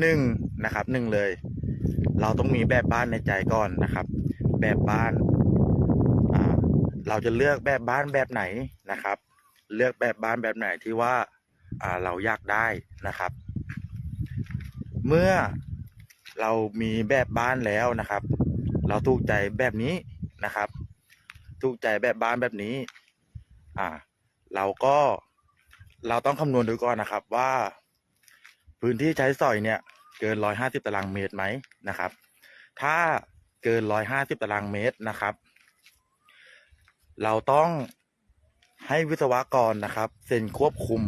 หนึ่งนะครับหนึ่งเลย เราต้องมีแบบบ้านในใจก่อนนะครับ แบบบ้านเราจะเลือกแบบบ้านแบบไหนนะครับ เลือกแบบบ้านแบบไหนที่ว่าอ่าเราอยากได้นะครับ เมื่อเรามีแบบบ้านแล้วนะครับ เราถูกใจแบบนี้นะครับ ถูกใจแบบบ้านแบบนี้ อ่า เราก็เราต้องคำนวณดูก่อนนะครับว่า พื้นที่ใช้สอยเนี่ยเกินร้อยห้าสิบตารางเมตรไหมนะครับ ถ้าเกินร้อยห้าสิบตารางเมตรนะครับ เราต้องให้วิศวกรนะครับเซ็นควบคุม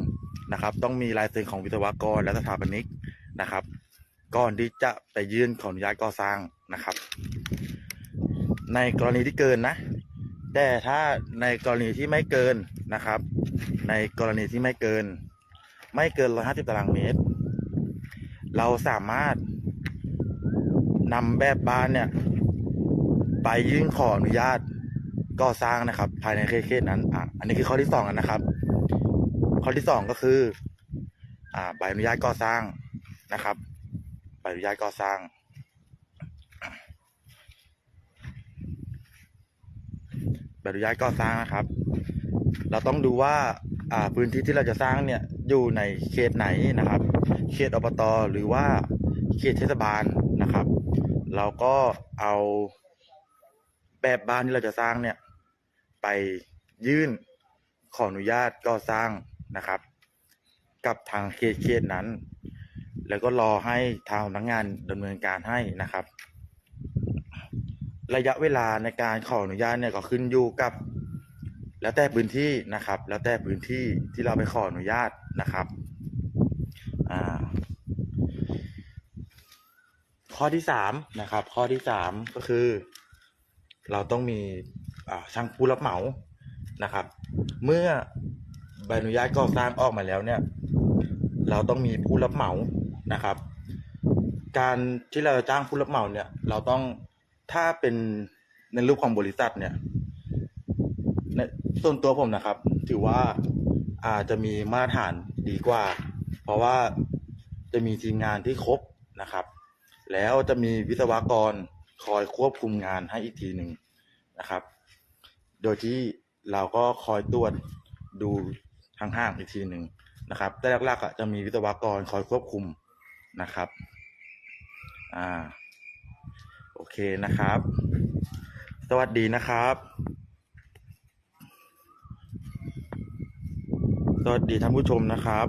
นะครับ ต้องมีลายเซ็นของวิศวกรและสถาปนิกนะครับ ก่อนที่จะไปยื่นขออนุญาตก่อสร้างนะครับ ในกรณีที่เกินนะ แต่ถ้าในกรณีที่ไม่เกินนะครับ ในกรณีที่ไม่เกิน ไม่เกิน 150 ตารางเมตร เราสามารถนำแบบบ้านเนี่ย ไปยื่นขออนุญาตก่อสร้างนะครับ ภายในเขตนั้นอะอันนี้คือข้อที่สองนะครับ ข้อที่สองก็คือ อ่า ใบอนุญาตก่อสร้างนะครับ ใบอนุญาตก่อสร้างใบอนุญาตก่อสร้างนะครับ เราต้องดูว่า อ่าพื้นที่ที่เราจะสร้างเนี่ยอยู่ในเขตไหนนะครับ เขตอบตหรือว่าเขตเทศบาลนะครับ เราก็เอาแบบบ้านที่เราจะสร้างเนี่ย ไปยื่นขออนุญาตก่อสร้างนะครับ กับทางเขตเขตนั้น แล้วก็รอให้ทางพนักงานดำเนินการให้นะครับ ระยะเวลาในการขออนุญาตเนี่ยก็ขึ้นอยู่กับ แล้วแต่พื้นที่นะครับ แล้วแต่พื้นที่ที่เราไปขออนุญาตนะครับ อ่า ข้อที่สามนะครับ ข้อที่สามก็คือ เราต้องมีช่างผู้รับเหมานะครับ เมื่อใบอนุญาตก่อสร้างออกมาแล้วเนี่ย เราต้องมีผู้รับเหมานะครับ การที่เราจะจ้างผู้รับเหมาเนี่ย เราต้องถ้าเป็นในรูปของบริษัทเนี่ยในส่วนตัวผมนะครับ ถือว่าอาจจะมีมาตรฐานดีกว่า เพราะว่าจะมีทีมงานที่ครบนะครับ แล้วจะมีวิศวกรคอยควบคุมงานให้อีกทีหนึ่งนะครับ โดยที่เราก็คอยตรวจดูห่างอีกทีหนึ่งนะครับ แต่หลักๆจะมีวิศวกรคอยควบคุมนะครับ อ่า โอเคนะครับ สวัสดีนะครับ สวัสดีท่านผู้ชมนะครับ